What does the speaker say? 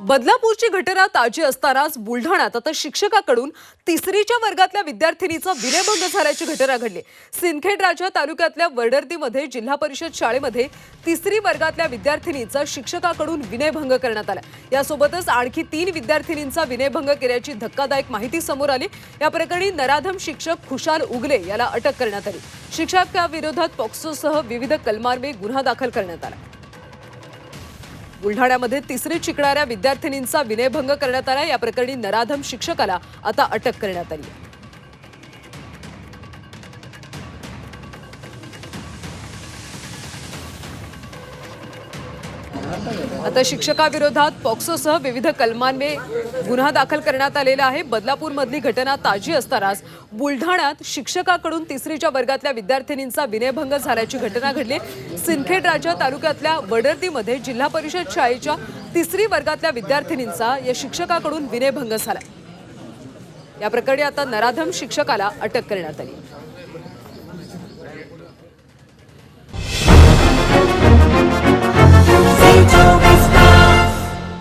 बदलापूरची घटना ताजी असतानाच बुलढाण्यात आता शिक्षकाकडून तिसरीच्या वर्गातल्या विद्यार्थिनीचा विनयभंग झाल्याची घटना घडली. सिंदखेड राजा तालुक्यातल्या वर्डर्दीमध्ये जिल्हा परिषद शाळेमध्ये तिसरी वर्गातल्या विद्यार्थिनीचा शिक्षकाकडून विनयभंग करण्यात आला. यासोबतच आणखी तीन विद्यार्थिनींचा विनयभंग केल्याची धक्कादायक माहिती समोर आली. या प्रकरणी नराधम शिक्षक खुशाल उगले याला अटक करण्यात आली. शिक्षकाविरोधात पॉक्सोसह विविध कलमार्मे गुन्हा दाखल करण्यात आला. बुलढाण्यामध्ये तिसरी शिकणाऱ्या विद्यार्थिनींचा विनयभंग करण्यात आला या प्रकरणी नराधम शिक्षकाला आता अटक करण्यात आली आहे. आता शिक्षकाविरोधात पॉक्सोसह विविध कलमांवे गुन्हा दाखल करण्यात आलेला आहे. बदलापूरमधली घटना ताजी असतानाच बुलढाण्यात शिक्षकाकडून तिसरीच्या वर्गातल्या विद्यार्थिनींचा विनयभंग झाल्याची घटना घडली. सिंदखेड राजा तालुक्यातल्या वडर्दीमध्ये जिल्हा परिषद शाळेच्या तिसरी वर्गातल्या विद्यार्थिनींचा या शिक्षकाकडून विनयभंग झाला या प्रकरणी आता नराधम शिक्षकाला अटक करण्यात आली.